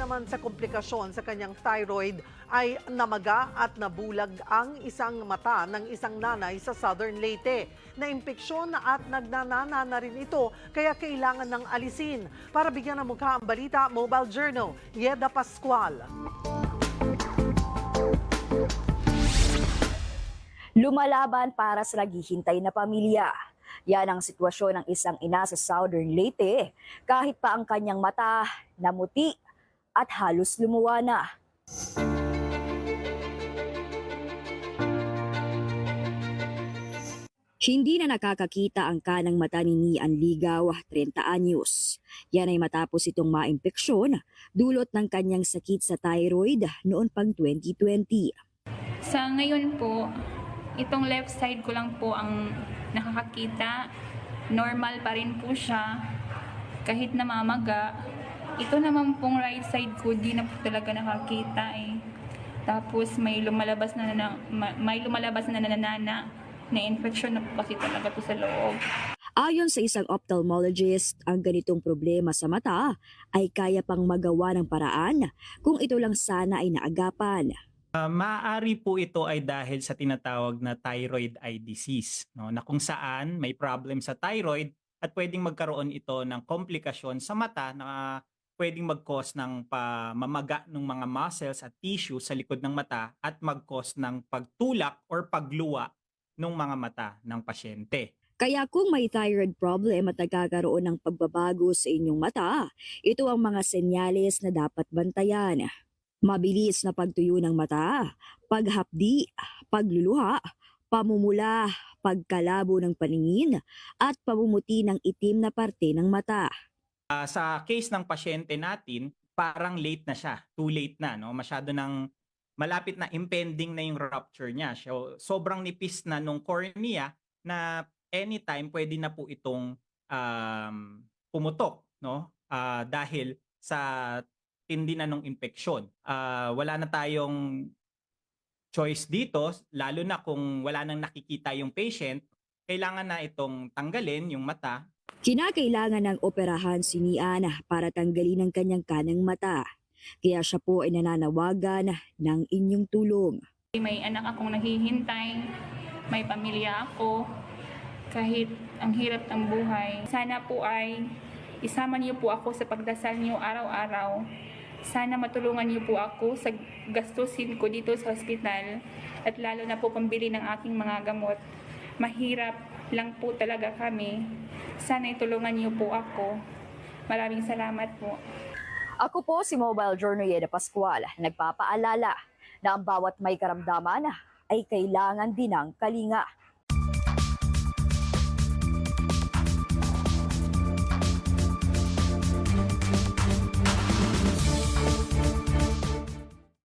naman sa komplikasyon sa kanyang thyroid ay namaga at nabulag ang isang mata ng isang nanay sa Southern Leyte. Naimpeksyon at nagnanana na rin ito kaya kailangan ng alisin. Para bigyan ng mukha ang balita, Mobile Journal, Yeda Pascual. Lumalaban para sa naghihintay na pamilya. Yan ang sitwasyon ng isang ina sa Southern Leyte. Kahit pa ang kanyang mata namuti at halos lumuwa na. Hindi na nakakakita ang kanang mata ni Nian Ligaw, 30 anyos. Yan ay matapos itong maimpeksyon dulot ng kanyang sakit sa thyroid noon pang 2020. Sa ngayon po, itong left side ko lang po ang nakakakita. Normal pa rin po siya. Kahit namamaga. Ito naman pong right side ko, di na po talaga nakakita eh. Tapos may lumalabas na, na ma- may lumalabas na nananana na infection na po kasi talaga to sa loob. Ayon sa isang ophthalmologist, ang ganitong problema sa mata ay kaya pang magawa ng paraan kung ito lang sana ay naagapan. Ah, maaari po ito ay dahil sa tinatawag na thyroid eye disease, no? na kung saan may problem sa thyroid at pwedeng magkaroon ito ng komplikasyon sa mata na pwedeng mag-cause ng pamamaga ng mga muscles at tissue sa likod ng mata at mag-cause ng pagtulak or pagluwa ng mga mata ng pasyente. Kaya kung may thyroid problem at nagkakaroon ng pagbabago sa inyong mata, ito ang mga senyales na dapat bantayan. Mabilis na pagtuyo ng mata, paghapdi, pagluluha, pamumula, pagkalabo ng paningin, at pamumuti ng itim na parte ng mata. Ah, sa case ng pasyente natin, parang late na siya. Too late na, no? Masyado nang malapit na impending na yung rupture niya. So, sobrang nipis na nung cornea na anytime pwede na po itong um, pumutok, no? Ah, dahil sa tindi na nung infeksyon. Ah, wala na tayong choice dito, lalo na kung wala nang nakikita yung patient, kailangan na itong tanggalin yung mata Kinakailangan ng operahan si Nian para tanggalin ang kanyang kanang mata. Kaya siya po ay nananawagan ng inyong tulong. May anak akong naghihintay, may pamilya ako, kahit ang hirap ng buhay. Sana po ay isama niyo po ako sa pagdasal niyo araw-araw. Sana matulungan niyo po ako sa gastusin ko dito sa hospital at lalo na po pambili ng aking mga gamot. Mahirap lang po talaga kami. Sana itulungan niyo po ako. Maraming salamat po. Ako po si Mobile Journal Yeda Pascual, nagpapaalala na ang bawat may karamdaman ay kailangan din ng kalinga.